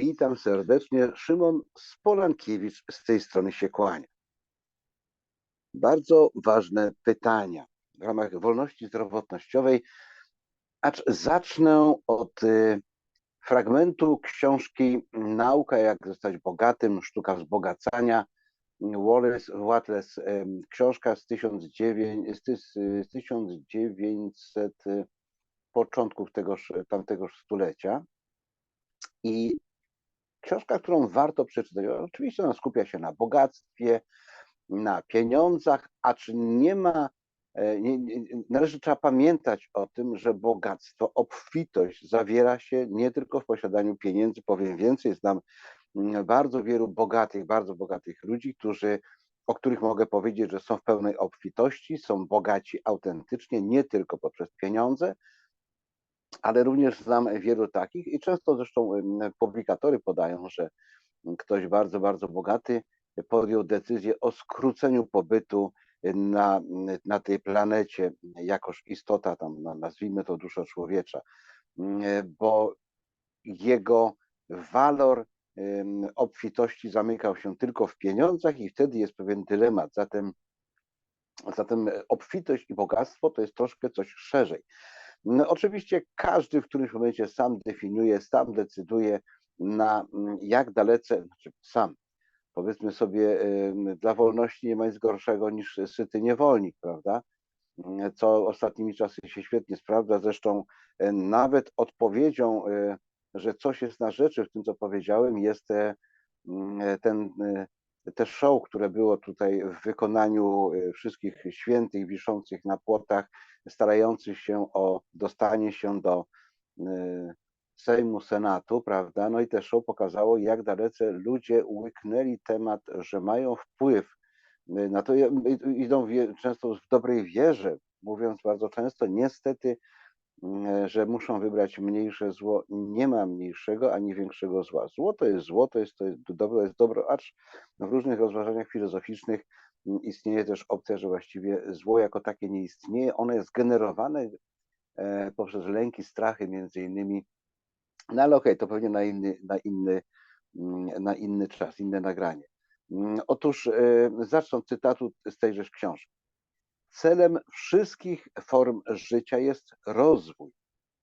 Witam serdecznie. Szymon Spolankiewicz z tej strony się kłania. Bardzo ważne pytania w ramach wolności zdrowotnościowej, acz zacznę od y, fragmentu książki Nauka jak zostać bogatym, sztuka wzbogacania. Wallace, Wallace książka z, 1900, z 1900 początków tegoż, tamtegoż stulecia. I książka, którą warto przeczytać, oczywiście ona skupia się na bogactwie, na pieniądzach, a czy nie ma, e, nie, nie, należy trzeba pamiętać o tym, że bogactwo, obfitość zawiera się nie tylko w posiadaniu pieniędzy, powiem więcej, znam mm, bardzo wielu bogatych, bardzo bogatych ludzi, którzy, o których mogę powiedzieć, że są w pełnej obfitości, są bogaci autentycznie, nie tylko poprzez pieniądze, ale również znam wielu takich i często zresztą publikatory podają, że ktoś bardzo, bardzo bogaty podjął decyzję o skróceniu pobytu na, na tej planecie jakoż istota tam, nazwijmy to dusza człowiecza, bo jego walor obfitości zamykał się tylko w pieniądzach i wtedy jest pewien dylemat. Zatem, zatem obfitość i bogactwo to jest troszkę coś szerzej. No, oczywiście każdy w którymś momencie sam definiuje, sam decyduje na mm, jak dalece, znaczy sam, powiedzmy sobie, dla wolności nie ma nic gorszego niż syty niewolnik, prawda? Mm, co ostatnimi czasy się świetnie sprawdza. Zresztą nawet odpowiedzią, y, że coś jest na rzeczy w tym, co powiedziałem, jest mm, ten, te show, które było tutaj w wykonaniu y, wszystkich świętych wiszących na płotach, starających się o dostanie się do Sejmu, Senatu, prawda? No i też show pokazało, jak dalece ludzie łyknęli temat, że mają wpływ y, na to, idą często w dobrej wierze, mówiąc bardzo często, niestety, y, że muszą wybrać mniejsze zło. Nie ma mniejszego ani większego zła. Zło to jest zło, to jest, to jest dobro, jest dobro, acz w różnych rozważaniach filozoficznych istnieje też opcja, że właściwie zło jako takie nie istnieje. Ono jest generowane e, poprzez lęki, strachy, między innymi no ale okej, okay, to pewnie na inny, na, inny, na inny czas, inne nagranie. Otóż e, zacznę od cytatu z tejżeż książki. Celem wszystkich form życia jest rozwój,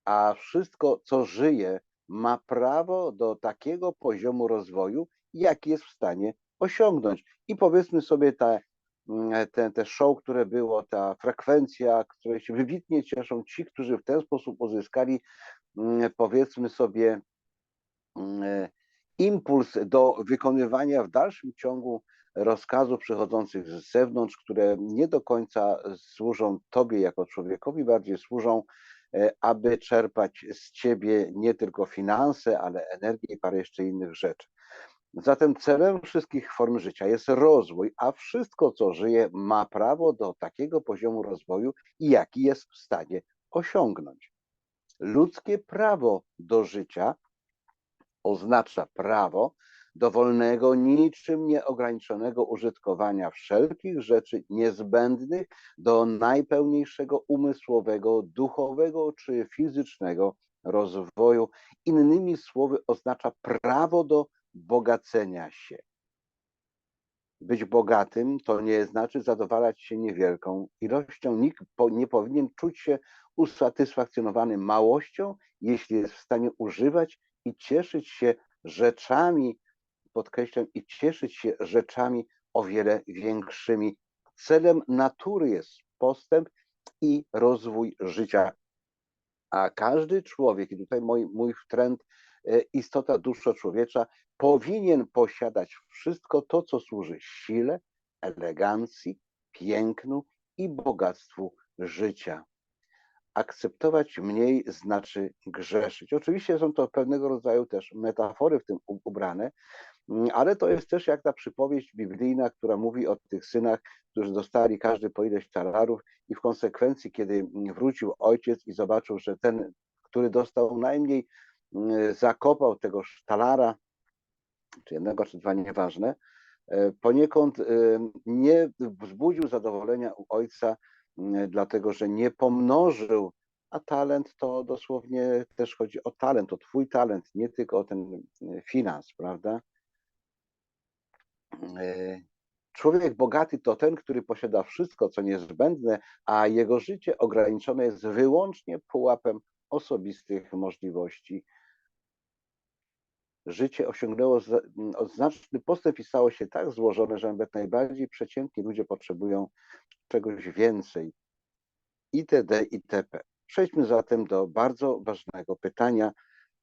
a wszystko, co żyje, ma prawo do takiego poziomu rozwoju, jaki jest w stanie osiągnąć. I powiedzmy sobie te, mm, te, te show, które było, ta frekwencja, której się wybitnie cieszą ci, którzy w ten sposób uzyskali Mm, powiedzmy sobie, mm, impuls do wykonywania w dalszym ciągu rozkazów przychodzących z zewnątrz, które nie do końca służą Tobie jako człowiekowi, bardziej służą, e, aby czerpać z Ciebie nie tylko finanse, ale energię i parę jeszcze innych rzeczy. Zatem celem wszystkich form życia jest rozwój, a wszystko, co żyje, ma prawo do takiego poziomu rozwoju, jaki jest w stanie osiągnąć. Ludzkie prawo do życia oznacza prawo do wolnego, niczym nieograniczonego użytkowania wszelkich rzeczy niezbędnych do najpełniejszego umysłowego, duchowego czy fizycznego rozwoju. Innymi słowy, oznacza prawo do bogacenia się. Być bogatym to nie znaczy zadowalać się niewielką ilością. Nikt nie powinien czuć się usatysfakcjonowany małością, jeśli jest w stanie używać i cieszyć się rzeczami, podkreślam, i cieszyć się rzeczami o wiele większymi. Celem natury jest postęp i rozwój życia. A każdy człowiek, i tutaj mój, mój trend, istota dusza człowiecza, powinien posiadać wszystko to, co służy sile, elegancji, pięknu i bogactwu życia akceptować mniej znaczy grzeszyć. Oczywiście są to pewnego rodzaju też metafory w tym ubrane, ale to jest też jak ta przypowieść biblijna, która mówi o tych synach, którzy dostali każdy po ileś talarów i w konsekwencji, kiedy wrócił ojciec i zobaczył, że ten, który dostał najmniej, mm, zakopał tego talara, czy jednego, czy dwa, nieważne, e, poniekąd e, nie wzbudził zadowolenia u ojca, dlatego że nie pomnożył a talent to dosłownie też chodzi o talent, o twój talent, nie tylko o ten y, finans, prawda? Y, człowiek bogaty to ten, który posiada wszystko, co niezbędne, a jego życie ograniczone jest wyłącznie pułapem osobistych możliwości. Życie osiągnęło znaczny postęp i stało się tak złożone, że nawet najbardziej przeciętni ludzie potrzebują czegoś więcej. itd. itp. Przejdźmy zatem do bardzo ważnego pytania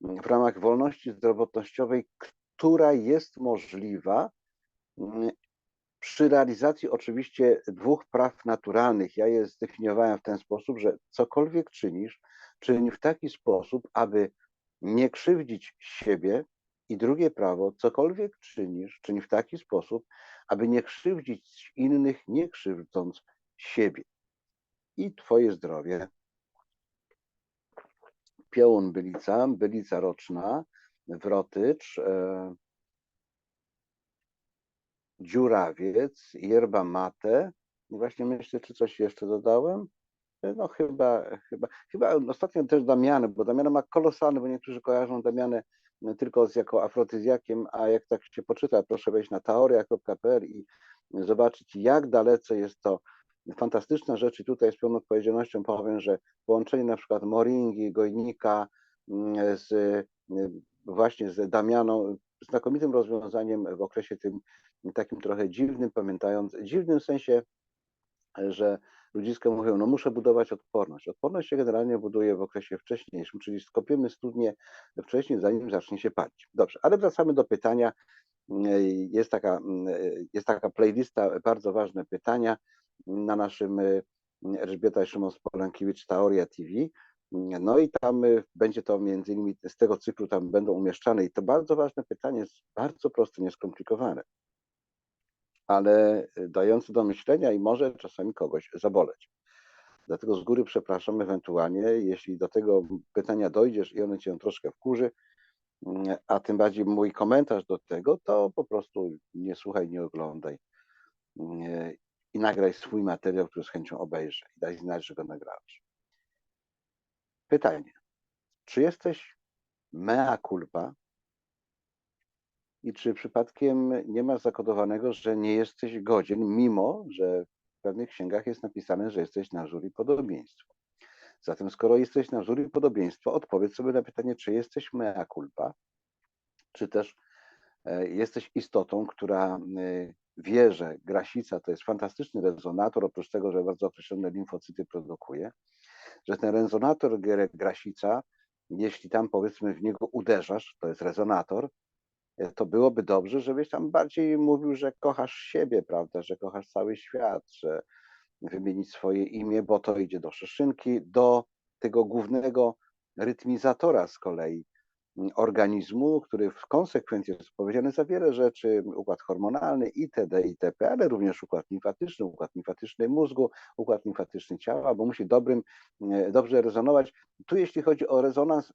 w ramach wolności zdrowotnościowej, która jest możliwa przy realizacji oczywiście dwóch praw naturalnych. Ja je zdefiniowałem w ten sposób, że cokolwiek czynisz, czyń w taki sposób, aby nie krzywdzić siebie. I drugie prawo, cokolwiek czynisz, czyń w taki sposób, aby nie krzywdzić innych, nie krzywdząc siebie. I Twoje zdrowie piołun bylica, bylica roczna, wrotycz, e, dziurawiec, yerba mate. I właśnie myślę, czy coś jeszcze dodałem? No chyba, chyba, chyba ostatnio też Damiany, bo Damiana ma kolosalny, bo niektórzy kojarzą Damianę tylko z jako afrotyzjakiem, a jak tak się poczyta, proszę wejść na teoria.pl i zobaczyć, jak dalece jest to fantastyczna rzecz i tutaj z pełną odpowiedzialnością powiem, że połączenie na przykład moringi, gojnika mm, z właśnie z Damianą, znakomitym rozwiązaniem w okresie tym takim trochę dziwnym, pamiętając, dziwnym sensie, że ludziska mówią, no muszę budować odporność. Odporność się generalnie buduje w okresie wcześniejszym, czyli skopiemy studnie wcześniej, zanim zacznie się palić. Dobrze, ale wracamy do pytania. Jest taka, jest taka playlista, bardzo ważne pytania na naszym Elżbieta Szymon Spolankiewicz Teoria TV. No i tam będzie to między innymi z tego cyklu tam będą umieszczane i to bardzo ważne pytanie jest bardzo proste, nieskomplikowane, ale y, dające do myślenia i może czasami kogoś zaboleć. Dlatego z góry przepraszam ewentualnie, jeśli do tego pytania dojdziesz i ono cię troszkę wkurzy, a tym bardziej mój komentarz do tego, to po prostu nie słuchaj, nie oglądaj i nagraj swój materiał, który z chęcią obejrzę i daj znać, że go nagrałeś. Pytanie. Czy jesteś mea culpa i czy przypadkiem nie masz zakodowanego, że nie jesteś godzien, mimo że w pewnych księgach jest napisane, że jesteś na jury podobieństwo. Zatem skoro jesteś na jury podobieństwo, odpowiedz sobie na pytanie, czy jesteś mea culpa, czy też e, jesteś istotą, która e, wie, że grasica to jest fantastyczny rezonator, oprócz tego, że bardzo określone limfocyty produkuje, że ten rezonator grasica, jeśli tam powiedzmy w niego uderzasz, to jest rezonator, to byłoby dobrze, żebyś tam bardziej mówił, że kochasz siebie, prawda, że kochasz cały świat, że wymienić swoje imię, bo to idzie do szyszynki, do tego głównego rytmizatora z kolei, organizmu, który w konsekwencji jest odpowiedzialny za wiele rzeczy, układ hormonalny itd., itp., ale również układ limfatyczny, układ limfatyczny mózgu, układ limfatyczny ciała, bo musi dobrym, e, dobrze rezonować. Tu jeśli chodzi o rezonans,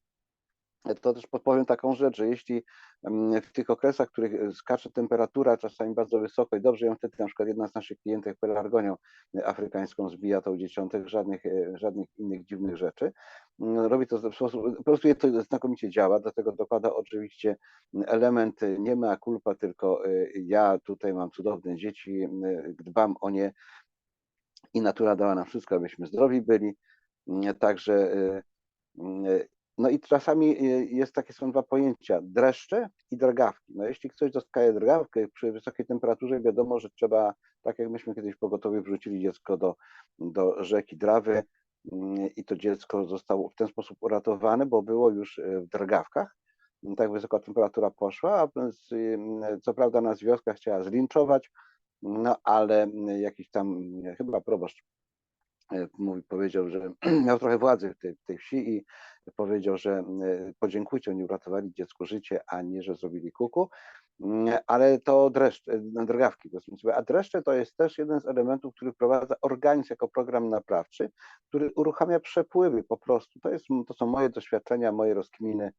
to też podpowiem taką rzecz, że jeśli mm, w tych okresach, w których skacze temperatura czasami bardzo wysoko i dobrze ją wtedy na przykład jedna z naszych klientek pelargonią afrykańską zbija u dzieciątek, żadnych, e, żadnych innych dziwnych rzeczy, mm, robi to w sposób, po prostu to znakomicie działa, dlatego dokłada oczywiście element nie mea culpa, tylko e, ja tutaj mam cudowne dzieci, dbam o nie i natura dała nam wszystko, abyśmy zdrowi byli, także e, no i czasami y, jest takie są dwa pojęcia, dreszcze i drgawki. No jeśli ktoś dostaje drgawkę przy wysokiej temperaturze, wiadomo, że trzeba, tak jak myśmy kiedyś pogotowie wrzucili dziecko do, do rzeki Drawy mm, i to dziecko zostało w ten sposób uratowane, bo było już y, w drgawkach. Tak wysoka temperatura poszła, a co prawda nas wioska chciała zlinczować, no ale jakiś tam chyba proboszcz mówi, powiedział, że miał trochę władzy w tej, tej wsi i powiedział, że podziękujcie, oni uratowali dziecku życie, a nie, że zrobili kuku. Ale to dreszcze, e, drgawki, sobie. A dreszcze to jest też jeden z elementów, który wprowadza organizm jako program naprawczy, który uruchamia przepływy po prostu. To, jest, to są moje doświadczenia, moje rozkminy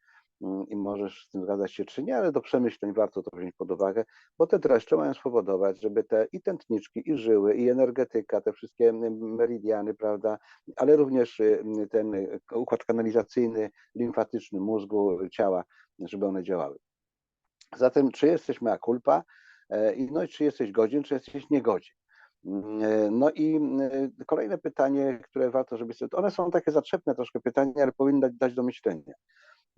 i możesz z tym zgadzać się czy nie, ale do przemyśleń warto to wziąć pod uwagę, bo te dreszcze mają spowodować, żeby te i tętniczki, i żyły, i energetyka, te wszystkie mm, meridiany, prawda, ale również y, mm, ten y, układ kanalizacyjny, limfatyczny mózgu, ciała, żeby one działały. Zatem, czy jesteś mea culpa, e, no i czy jesteś godzien, czy jesteś niegodzien. Mm, e, No i y, kolejne pytanie, które warto, żeby one są takie zaczepne troszkę pytania, ale powinny dać do myślenia.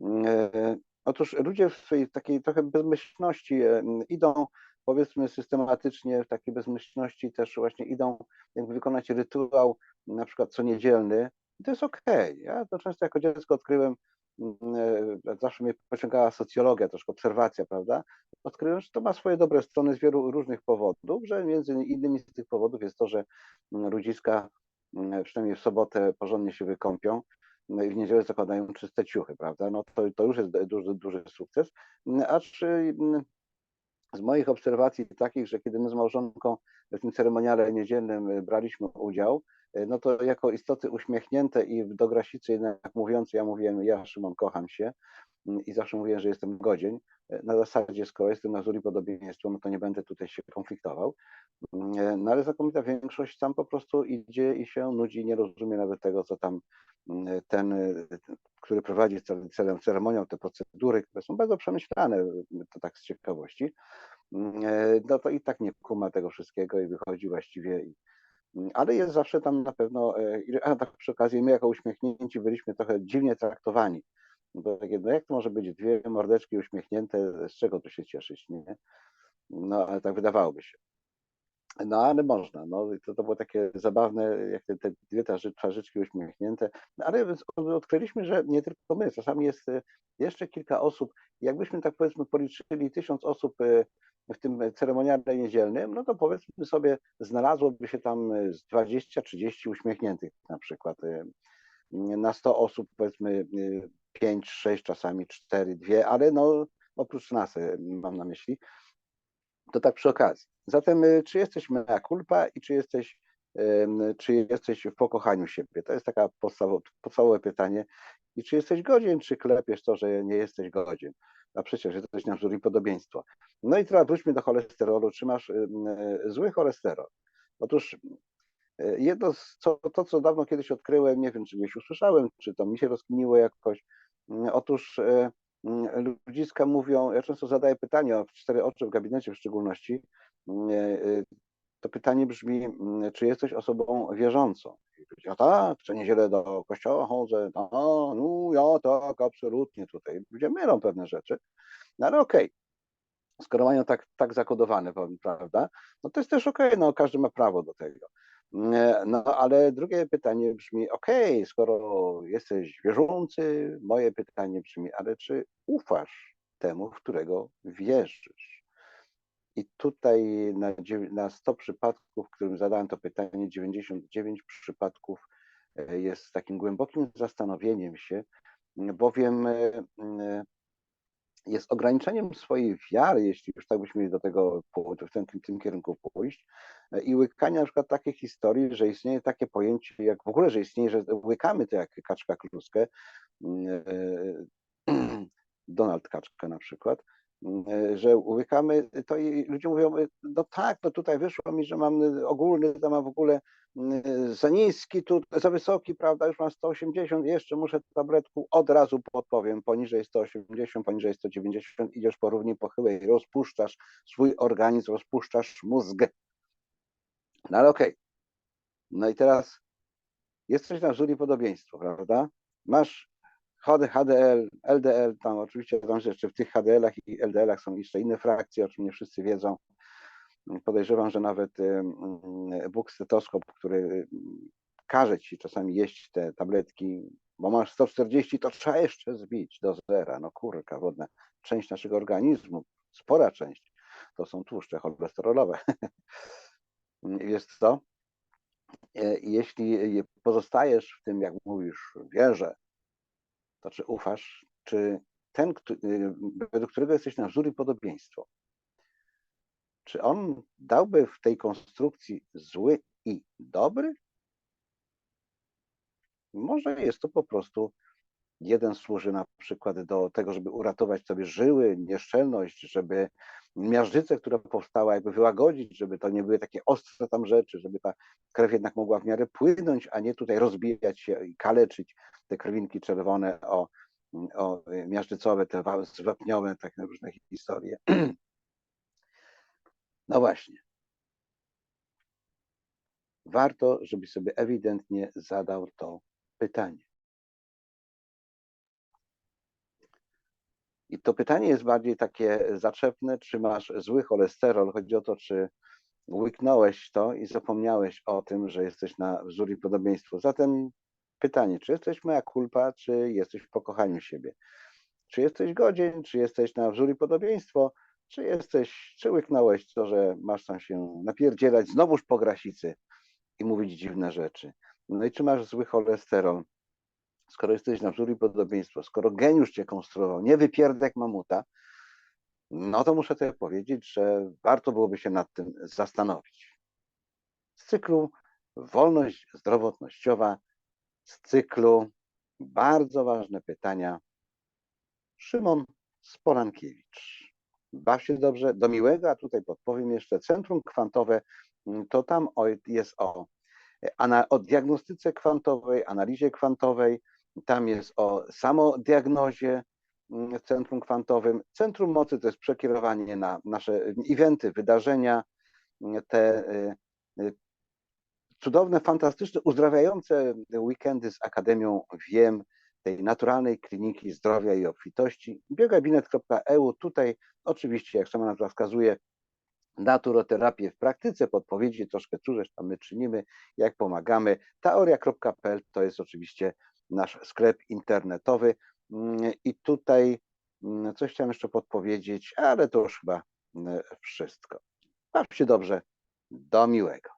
E, Otóż ludzie w takiej trochę bezmyślności e, idą, powiedzmy systematycznie w takiej bezmyślności też właśnie idą jakby wykonać rytuał na przykład co niedzielny to jest okej. Ja to często jako dziecko odkryłem, mm, e, zawsze mnie pociągała socjologia, troszkę obserwacja, prawda? Odkryłem, że to ma swoje dobre strony z wielu różnych powodów, że między innymi z tych powodów jest to, że mm, ludziska mm, przynajmniej w sobotę porządnie się wykąpią, no i w niedzielę zakładają czyste ciuchy, prawda? No to, to już jest duży, duży sukces. Acz mm, z moich obserwacji takich, że kiedy my z małżonką w tym ceremoniale niedzielnym y, braliśmy udział, y, no to jako istoty uśmiechnięte i do grasicy jednak mówiące, ja mówiłem, ja Szymon kocham się mm, i zawsze mówię, że jestem godzień. Y, Na zasadzie, skoro jestem na zuri podobieństwo, no to nie będę tutaj się konfliktował. Mm, No ale znakomita większość tam po prostu idzie i się nudzi, nie rozumie nawet tego, co tam mm, ten, który prowadzi celem ceremonią, te procedury, które są bardzo przemyślane, to tak z ciekawości, mm, e, no to i tak nie kuma tego wszystkiego i wychodzi właściwie. Mm, ale jest zawsze tam na pewno, e, a tak przy okazji my jako uśmiechnięci byliśmy trochę dziwnie traktowani. Bo takie, no jak to może być dwie mordeczki uśmiechnięte, z czego tu się cieszyć, nie? No ale tak wydawałoby się. No ale można, no to, to było takie zabawne, jak te, te dwie twarzy- twarzyczki uśmiechnięte, no, ale odkryliśmy, że nie tylko my, czasami jest e, jeszcze kilka osób, jakbyśmy tak powiedzmy policzyli tysiąc osób e, w tym ceremoniale niedzielnym, no to powiedzmy sobie znalazłoby się tam e, z 20-30 uśmiechniętych na przykład. e, Na 100 osób powiedzmy 5, 6, czasami 4, 2, ale no oprócz nas e, mam na myśli. To tak przy okazji. Zatem, y, czy jesteś mea culpa i czy jesteś, czy jesteś w pokochaniu siebie? To jest taka podstawowe, pytanie. I czy jesteś godzien, czy klepiesz to, że nie jesteś godzien? A przecież jesteś na wzór i podobieństwo. No i teraz wróćmy do cholesterolu. Czy masz em, e, zły cholesterol? Otóż jedno, z, co, to co dawno kiedyś odkryłem, nie wiem, czy gdzieś usłyszałem, czy to mi się rozkminiło jakoś. Mm, Otóż ludziska mówią, ja często zadaję pytanie o cztery oczy w gabinecie w szczególności. mm, e, To pytanie brzmi, mm, czy jesteś osobą wierzącą? Ja tak, co niedzielę do kościoła chodzę, no, no ja tak, absolutnie tutaj. Ludzie mylą pewne rzeczy, no ale okej. Skoro mają tak, tak zakodowane, prawda, no to jest też okej, no każdy ma prawo do tego. Nie, No ale drugie pytanie brzmi, okej, skoro jesteś wierzący, moje pytanie brzmi, ale czy ufasz temu, w którego wierzysz? I tutaj na, na 100 przypadków, w którym zadałem to pytanie, 99 przypadków e, jest takim głębokim zastanowieniem się, bowiem e, e, jest ograniczeniem swojej wiary, jeśli już tak byśmy do tego w tym, tym, kierunku pójść, e, i łykania na przykład takiej historii, że istnieje takie pojęcie, jak w ogóle, że istnieje, że łykamy to jak kaczka kluskę, mm, e, Donald Kaczka na przykład, że łykamy to i ludzie mówią, e, no tak, no tutaj wyszło mi, że mam e, ogólny, to mam w ogóle mm, za niski, tu za wysoki, prawda, już mam 180, jeszcze muszę tabletku, od razu podpowiem, poniżej 180, poniżej 190, idziesz po równi pochyłej, rozpuszczasz swój organizm, rozpuszczasz mózg. No ale okej. No i teraz jesteś na wzór i podobieństwo, prawda? Masz HDL, LDL, tam oczywiście tam jeszcze w tych HDL-ach i LDL-ach są jeszcze inne frakcje, o czym nie wszyscy wiedzą. Podejrzewam, że nawet Bóg stetoskop, który każe ci czasami jeść te tabletki, bo masz 140, to trzeba jeszcze zbić do zera. No kurka wodna. Część naszego organizmu, spora część, to są tłuszcze cholesterolowe. Jest to, e, jeśli pozostajesz w tym, jak mówisz, wierze, to czy ufasz, czy ten, y, według którego jesteś na i podobieństwo, czy on dałby w tej konstrukcji zły i dobry? Może jest to po prostu Jeden służy na przykład do tego, żeby uratować sobie żyły, nieszczelność, żeby miażdżycę, która powstała, jakby wyłagodzić, żeby to nie były takie ostre tam rzeczy, żeby ta krew jednak mogła w miarę płynąć, a nie tutaj rozbijać się i kaleczyć te krwinki czerwone o, o miażdżycowe, te wa- zwapniowe, takie różne historie. No właśnie. Warto, żebyś sobie ewidentnie zadał to pytanie. I to pytanie jest bardziej takie zaczepne, czy masz zły cholesterol. Chodzi o to, czy łyknąłeś to i zapomniałeś o tym, że jesteś na wzór i podobieństwo. Zatem pytanie, czy jesteś moja kulpa, czy jesteś w pokochaniu siebie? Czy jesteś godzien, czy jesteś na wzór i podobieństwo, czy jesteś, czy łyknąłeś to, że masz tam się napierdzielać znowuż po grasicy i mówić dziwne rzeczy? No i czy masz zły cholesterol? Skoro jesteś na wzór i podobieństwo, skoro geniusz cię konstruował, nie wypierdek mamuta, no to muszę sobie powiedzieć, że warto byłoby się nad tym zastanowić. Z cyklu wolność zdrowotnościowa, z cyklu bardzo ważne pytania. Szymon Sporankiewicz. Baw się dobrze, do miłego, a tutaj podpowiem jeszcze, Centrum Kwantowe, to tam jest o, ana- o diagnostyce kwantowej, analizie kwantowej, tam jest o samodiagnozie mm, w Centrum Kwantowym. Centrum Mocy to jest przekierowanie na nasze eventy, wydarzenia, mm, te y, y, cudowne, fantastyczne, uzdrawiające weekendy z Akademią Wiem, tej naturalnej kliniki zdrowia i obfitości. biogabinet.eu. Tutaj oczywiście, jak sama nazwa wskazuje, naturoterapię w praktyce, podpowiedzi, troszkę cóż tam my czynimy, jak pomagamy. Teoria.pl to jest oczywiście nasz sklep internetowy Mm, i tutaj mm, coś chciałem jeszcze podpowiedzieć, ale to już chyba mm, wszystko. Baw się dobrze, do miłego.